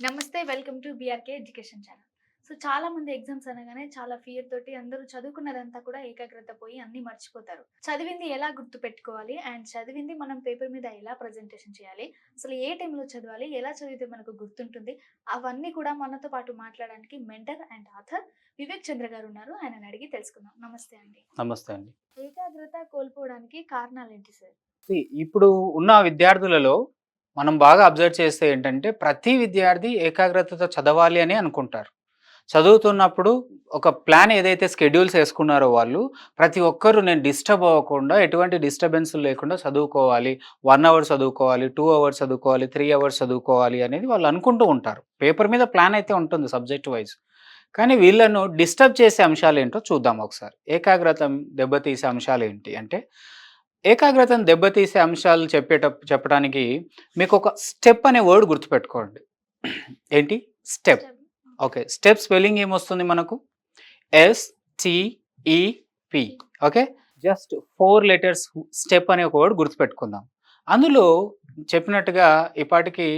నమస్తే welcome to BRK education channel. So చాలా మంది ఎగ్జామ్స్ అనగానే చాలా ఫియర్ తోటి అందరూ చదువుకున్నదంతా కూడా ఏకాగ్రత పోయి అన్ని మర్చిపోతారు. చదివింది ఎలా గుర్తు పెట్టుకోవాలి అండ్ చదివింది మనం పేపర్ మీద ఎలా ప్రజెంటేషన్ చేయాలి? అసలు ఏ టైంలో చదవాలి? ఎలా చదివితే మనకు గుర్తుంటుంది? అవన్నీ కూడా మనతో పాటు మాట్లాడడానికి mentor and author Vivek Chandra garu ఉన్నారు. ఆయన అడిగి తెలుసుకుందాం. నమస్తే అండి. నమస్తే అండి. ఏకాగ్రత కోల్పోవడానికి కారణాలు ఏంటి సార్? ఇప్పుడు ఉన్న విద్యార్థులలో మనం బాగా అబ్జర్వ్ చేస్తే ఏంటంటే ప్రతి విద్యార్థి ఏకాగ్రతతో చదవాలి అని అనుకుంటారు. చదువుతున్నప్పుడు ఒక ప్లాన్ ఏదైతే స్కెడ్యూల్స్ వేసుకున్నారో వాళ్ళు ప్రతి ఒక్కరు నేను డిస్టర్బ్ అవ్వకుండా ఎటువంటి డిస్టర్బెన్స్ లేకుండా చదువుకోవాలి. వన్ అవర్ చదువుకోవాలి టూ అవర్స్ చదువుకోవాలి త్రీ అవర్స్ చదువుకోవాలి అనేది వాళ్ళు అనుకుంటూ ఉంటారు. పేపర్ మీద ప్లాన్ అయితే ఉంటుంది సబ్జెక్ట్ వైజ్. కానీ వీళ్ళను డిస్టర్బ్ చేసే అంశాలు ఏంటో చూద్దాం ఒకసారి. ఏకాగ్రత దెబ్బతీసే అంశాలు ఏంటి అంటే ఏకాగ్రతను దెబ్బతీసే అంశాలు చెప్పేట చెప్పడానికి మీకు ఒక స్టెప్ అనే వర్డ్ గుర్తుపెట్టుకోండి. ఏంటి? స్టెప్. ఓకే. స్టెప్ స్పెల్లింగ్ ఏమొస్తుంది మనకు? S T E P okay? Just four letters step అనే ఒక వర్డ్ గుర్తుపెట్టుకుందాం. అందులో చెప్పినట్టుగా ఇప్పటికి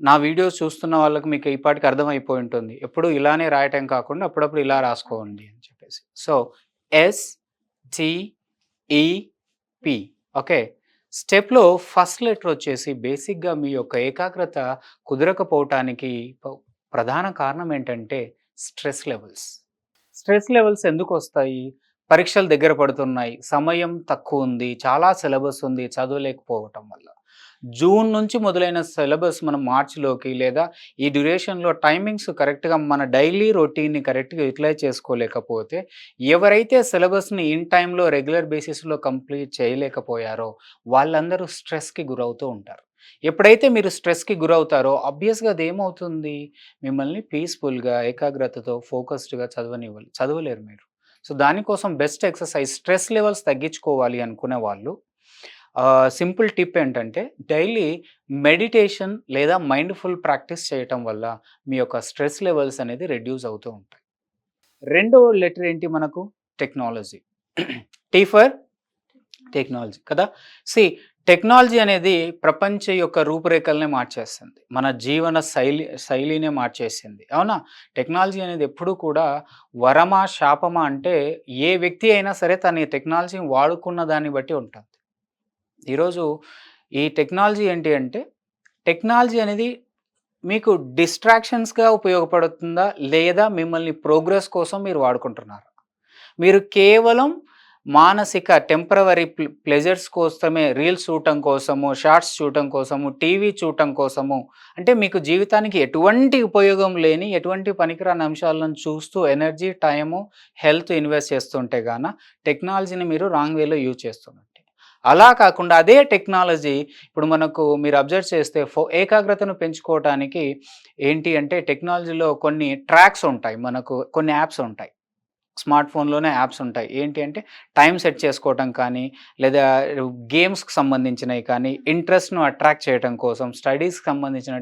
నా వీడియోస్ చూస్తున్న వాళ్ళకి మీకు ఇప్పటికి అర్థమైపోయి ఉంటుంది. ఎప్పుడు ఇలానే రాయటం కాకుండా అప్పుడప్పుడు ఇలా రాసుకోండి అని చెప్పేసి. సో ఎస్ పి ఓకే స్టెప్లో ఫస్ట్ లెటర్ వచ్చేసి బేసిక్గా మీ యొక్క ఏకాగ్రత కుదరకపోవటానికి ప్రధాన కారణం ఏంటంటే స్ట్రెస్ లెవెల్స్. స్ట్రెస్ లెవెల్స్ ఎందుకు వస్తాయి? పరీక్షలు దగ్గర పడుతున్నాయి. సమయం తక్కువ ఉంది. చాలా సిలబస్ ఉంది చదవలేకపోవటం వల్ల. జూన్ నుంచి మొదలైన సిలబస్ మనం మార్చిలోకి లేదా ఈ డ్యూరేషన్లో టైమింగ్స్ కరెక్ట్గా మన డైలీ రొటీన్ని కరెక్ట్గా యూటిలైజ్ చేసుకోలేకపోతే ఎవరైతే సిలబస్ని ఇన్ టైంలో రెగ్యులర్ బేసిస్లో కంప్లీట్ చేయలేకపోయారో వాళ్ళందరూ స్ట్రెస్కి గురవుతూ ఉంటారు. ఎప్పుడైతే మీరు స్ట్రెస్కి గురవుతారో ఆబ్వియస్గా అది ఏమవుతుంది? మిమ్మల్ని పీస్ఫుల్గా ఏకాగ్రతతో ఫోకస్డ్గా చదవనివ్వాలి చదవలేరు మీరు. సో దానికోసం బెస్ట్ ఎక్సర్సైజ్ స్ట్రెస్ లెవెల్స్ తగ్గించుకోవాలి అనుకునే వాళ్ళు సింపుల్ టిప్ ఏంటంటే డైలీ మెడిటేషన్ లేదా మైండ్ఫుల్ ప్రాక్టీస్ చేయటం వల్ల మీ యొక్క స్ట్రెస్ లెవెల్స్ అనేది రెడ్యూస్ అవుతూ ఉంటాయి. రెండో లెటర్ ఏంటి మనకు? టెక్నాలజీ. T for technology. కదా? సి టెక్నాలజీ అనేది ప్రపంచ యొక్క రూపురేఖలనే మార్చేస్తుంది మన జీవన శైలి శైలినే మార్చేసింది. అవునా? టెక్నాలజీ అనేది ఎప్పుడూ కూడా వరమా శాపమా అంటే ఏ వ్యక్తి అయినా సరే తన టెక్నాలజీని వాడుకున్న దాన్ని బట్టి ఉంటుంది. ఈరోజు ఈ టెక్నాలజీ ఏంటి అంటే టెక్నాలజీ అనేది మీకు డిస్ట్రాక్షన్స్గా ఉపయోగపడుతుందా? లేదా మిమ్మల్ని ప్రోగ్రెస్ కోసం మీరు వాడుకుంటున్నారు? మీరు కేవలం మానసిక టెంపరవరీ ప్లెజర్స్ కోసమే రీల్స్ చూడటం కోసము షార్ట్స్ చూడటం కోసము టీవీ చూడటం కోసము అంటే మీకు జీవితానికి ఎటువంటి ఉపయోగం లేని ఎటువంటి పనికిరాని అంశాలను చూస్తూ ఎనర్జీ టైము హెల్త్ ఇన్వెస్ట్ చేస్తుంటే గాన టెక్నాలజీని మీరు రాంగ్ వేలో యూజ్ చేస్తున్నట్టు. అలా కాకుండా అదే టెక్నాలజీ ఇప్పుడు మనకు మీరు అబ్జర్వ్ చేస్తే ఫో ఏకాగ్రతను పెంచుకోవటానికి ఏంటి అంటే టెక్నాలజీలో కొన్ని ట్రాక్స్ ఉంటాయి. మనకు కొన్ని యాప్స్ ఉంటాయి. స్మార్ట్ ఫోన్లోనే యాప్స్ ఉంటాయి. ఏంటి అంటే టైం సెట్ చేసుకోవటం కానీ లేదా గేమ్స్కి సంబంధించినవి కానీ ఇంట్రెస్ట్ను అట్రాక్ట్ చేయడం కోసం స్టడీస్కి సంబంధించిన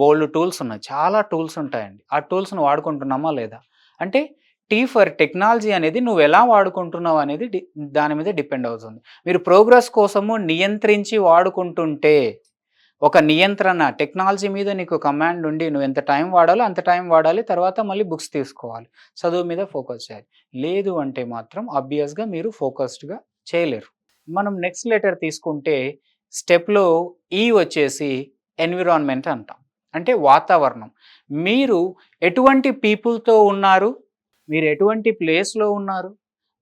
బోల్డ్ టూల్స్ ఉన్నాయి. చాలా టూల్స్ ఉంటాయండి. ఆ టూల్స్ను వాడుకుంటున్నామా లేదా? అంటే టీ ఫర్ టెక్నాలజీ అనేది నువ్వు ఎలా వాడుకుంటున్నావు అనేది దాని మీద డిపెండ్ అవుతుంది. మీరు ప్రోగ్రెస్ కోసము నియంత్రించి వాడుకుంటుంటే ఒక నియంత్రణ టెక్నాలజీ మీద నీకు కమాండ్ ఉండి నువ్వు ఎంత టైం వాడాలో అంత టైం వాడాలి తర్వాత మళ్ళీ బుక్స్ తీసుకోవాలి. చదువు మీద ఫోకస్ చేయాలి. లేదు అంటే మాత్రం అబ్వియస్గా మీరు ఫోకస్డ్గా చేయలేరు. మనం నెక్స్ట్ లెటర్ తీసుకుంటే స్టెప్లో ఈ వచ్చేసి ఎన్విరాన్మెంట్ అంటాం. అంటే వాతావరణం. మీరు ఎటువంటి పీపుల్తో ఉన్నారు? మీరు ఎటువంటి ప్లేస్లో ఉన్నారు?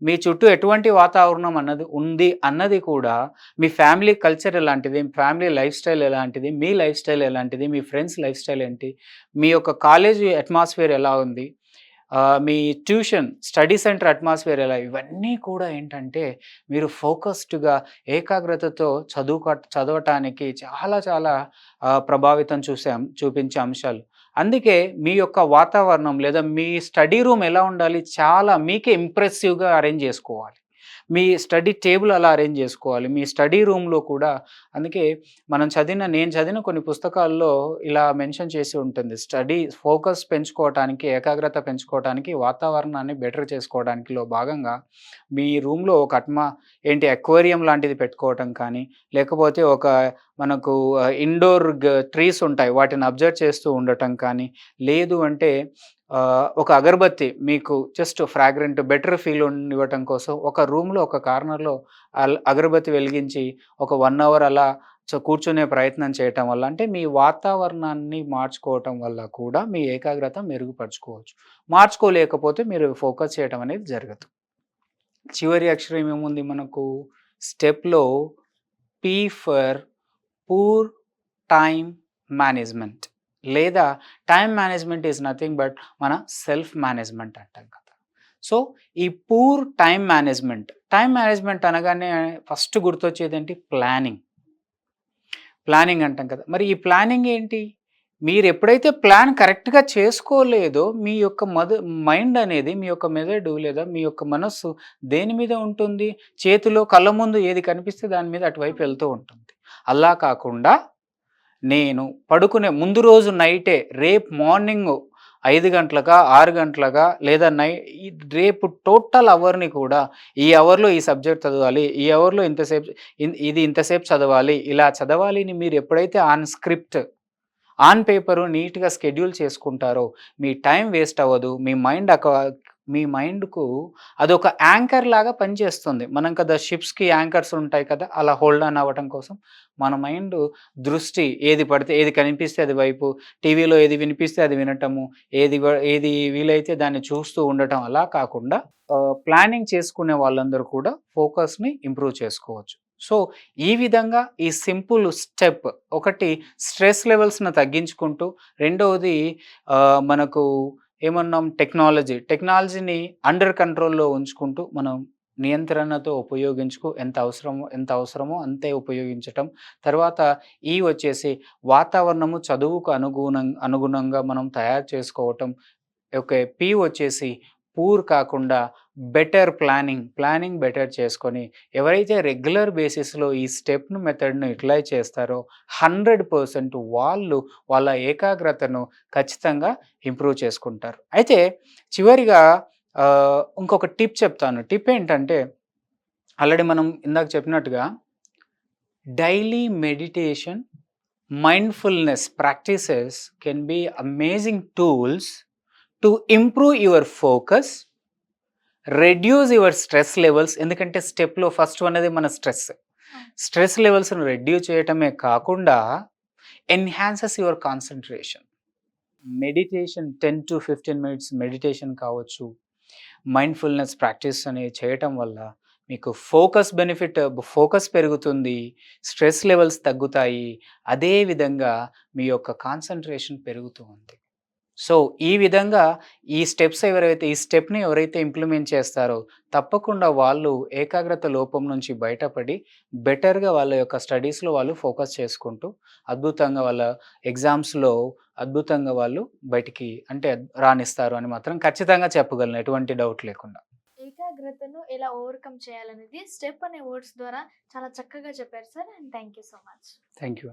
మీ చుట్టూ ఎటువంటి వాతావరణం అన్నది ఉంది అన్నది కూడా మీ ఫ్యామిలీ కల్చర్ ఎలాంటిది మీ ఫ్యామిలీ లైఫ్ స్టైల్ ఎలాంటిది మీ లైఫ్ స్టైల్ ఎలాంటిది మీ ఫ్రెండ్స్ లైఫ్ స్టైల్ ఏంటి మీ యొక్క కాలేజ్ అట్మాస్ఫియర్ ఎలా ఉంది మీ ట్యూషన్ స్టడీ సెంటర్ అట్మాస్ఫియర్ ఎలా ఇవన్నీ కూడా ఏంటంటే మీరు ఫోకస్డ్గా ఏకాగ్రతతో చదువుక చదవటానికి చాలా చాలా ప్రభావితం చూసే చూపించే అంశాలు. అందుకే మీ యొక్క వాతావరణం లేదా మీ స్టడీ రూమ్ ఎలా ఉండాలి చాలా మీకే ఇంప్రెసివ్గా అరేంజ్ చేసుకోవాలి. మీ స్టడీ టేబుల్ అలా అరేంజ్ చేసుకోవాలి. మీ స్టడీ రూమ్లో కూడా అందుకే మనం చదివిన నేను చదివిన కొన్ని పుస్తకాల్లో ఇలా మెన్షన్ చేసి ఉంటుంది. స్టడీ ఫోకస్ పెంచుకోవటానికి ఏకాగ్రత పెంచుకోవటానికి వాతావరణాన్ని బెటర్ చేసుకోవడానికిలో భాగంగా మీ రూమ్లో ఒక అట్మా ఏంటి అక్వేరియం లాంటిది పెట్టుకోవటం కానీ లేకపోతే ఒక మనకు ఇండోర్ ట్రీస్ ఉంటాయి. వాటిని అబ్జర్వ్ చేస్తూ ఉండటం కానీ లేదు అంటే ఒక అగరబత్తి మీకు జస్ట్ ఫ్రాగ్రెంట్ బెటర్ ఫీల్ ఇవ్వటం కోసం ఒక రూమ్లో ఒక కార్నర్లో అగరబత్తి వెలిగించి ఒక వన్ అవర్ అలా కూర్చునే ప్రయత్నం చేయటం వల్ల అంటే మీ వాతావరణాన్ని మార్చుకోవటం వల్ల కూడా మీ ఏకాగ్రత మెరుగుపరుచుకోవచ్చు. మార్చుకోలేకపోతే మీరు ఫోకస్ చేయటం అనేది జరగదు. చివరి అక్షరం ఏముంది మనకు? స్టెప్లో P for poor time management లేదా time management is nothing but మన సెల్ఫ్ మేనేజ్మెంట్ అంటాం కదా. సో ఈ poor time management time management అనగానే ఫస్ట్ గుర్తొచ్చేది ఏంటి? ప్లానింగ్. ప్లానింగ్ అంటాం కదా. మరి ఈ ప్లానింగ్ ఏంటి? మీరు ఎప్పుడైతే ప్లాన్ కరెక్ట్గా చేసుకోలేదో మీ యొక్క మద మైండ్ అనేది మీ యొక్క మెదడు లేదా మీ యొక్క మనస్సు దేని మీద ఉంటుంది? చేతిలో కళ్ళ ముందు ఏది కనిపిస్తే దాని మీద అటువైపు వెళ్తూ ఉంటుంది. అలా కాకుండా నేను పడుకునే ముందు రోజు నైటే రేపు మార్నింగ్ ఐదు గంటలగా ఆరు గంటలగా లేదా నై రేపు టోటల్ అవర్ని కూడా ఈ అవర్లో ఈ సబ్జెక్ట్ చదవాలి ఈ అవర్లో ఇంతసేపు ఇది ఇంతసేపు చదవాలి ఇలా చదవాలి అని మీరు ఎప్పుడైతే ఆన్ స్క్రిప్ట్ ఆన్ పేపరు నీట్గా స్కెడ్యూల్ చేసుకుంటారో మీ టైం వేస్ట్ అవ్వదు మీ మైండ్ అక మీ మైండ్కు అదొక యాంకర్ లాగా పనిచేస్తుంది. మనం కదా షిప్స్కి యాంకర్స్ ఉంటాయి కదా అలా హోల్డ్ ఆన్ అవ్వటం కోసం మన మైండ్ దృష్టి ఏది పడితే ఏది కనిపిస్తే అది వైపు టీవీలో ఏది వినిపిస్తే అది వినటము ఏది ఏది వీలైతే దాన్ని చూస్తూ ఉండటం అలా కాకుండా ప్లానింగ్ చేసుకునే వాళ్ళందరూ కూడా ఫోకస్ని ఇంప్రూవ్ చేసుకోవచ్చు. సో ఈ విధంగా ఈ సింపుల్ స్టెప్ ఒకటి స్ట్రెస్ లెవెల్స్ను తగ్గించుకుంటూ రెండవది మనకు ఏమన్నాం? టెక్నాలజీ. టెక్నాలజీని అండర్ కంట్రోల్లో ఉంచుకుంటూ మనం నియంత్రణతో ఉపయోగించుకు ఎంత అవసరమో ఎంత అవసరమో అంతే ఉపయోగించటం. తర్వాత ఈ వచ్చేసి వాతావరణము చదువుకు అనుగుణం అనుగుణంగా మనం తయారు చేసుకోవటం. ఓకే పి వచ్చేసి పూర్ కాకుండా బెటర్ ప్లానింగ్ ప్లానింగ్ బెటర్ చేసుకొని ఎవరైతే రెగ్యులర్ బేసిస్లో ఈ స్టెప్ను మెథడ్ను యూటిలైజ్ చేస్తారో హండ్రెడ్ పర్సెంట్ వాళ్ళు వాళ్ళ ఏకాగ్రతను ఖచ్చితంగా ఇంప్రూవ్ చేసుకుంటారు. అయితే చివరిగా ఇంకొక టిప్ చెప్తాను. టిప్ ఏంటంటే ఆల్రెడీ మనం ఇందాక చెప్పినట్టుగా daily meditation mindfulness practices can be amazing tools to improve your focus reduce your stress levels ఎందుకంటే స్టెప్లో ఫస్ట్ అనేది మన స్ట్రెస్ స్ట్రెస్ లెవెల్స్ను రెడ్యూస్ చేయటమే కాకుండా enhances your concentration meditation ten to fifteen minutes meditation కావచ్చు. మైండ్ఫుల్నెస్ ప్రాక్టీస్ అనేవి చేయటం వల్ల మీకు ఫోకస్ బెనిఫిట్ ఫోకస్ పెరుగుతుంది. స్ట్రెస్ లెవెల్స్ తగ్గుతాయి. అదే విధంగా మీ యొక్క కాన్సన్ట్రేషన్ పెరుగుతూ ఉంది. సో ఈ విధంగా ఈ స్టెప్స్ ఎవరైతే ఈ స్టెప్ని ఎవరైతే ఇంప్లిమెంట్ చేస్తారో తప్పకుండా వాళ్ళు ఏకాగ్రత లోపం నుంచి బయటపడి బెటర్గా వాళ్ళ యొక్క స్టడీస్లో వాళ్ళు ఫోకస్ చేసుకుంటూ అద్భుతంగా వాళ్ళ ఎగ్జామ్స్లో అద్భుతంగా వాళ్ళు బయటికి అంటే రాణిస్తారు అని మాత్రం ఖచ్చితంగా చెప్పగలను ఎటువంటి డౌట్ లేకుండా. ఏకాగ్రతను ఎలా ఓవర్కమ్ చేయాలనేది స్టెప్ అనే వర్డ్స్ ద్వారా చాలా చక్కగా చెప్పారు sir and thank you so much. Thank you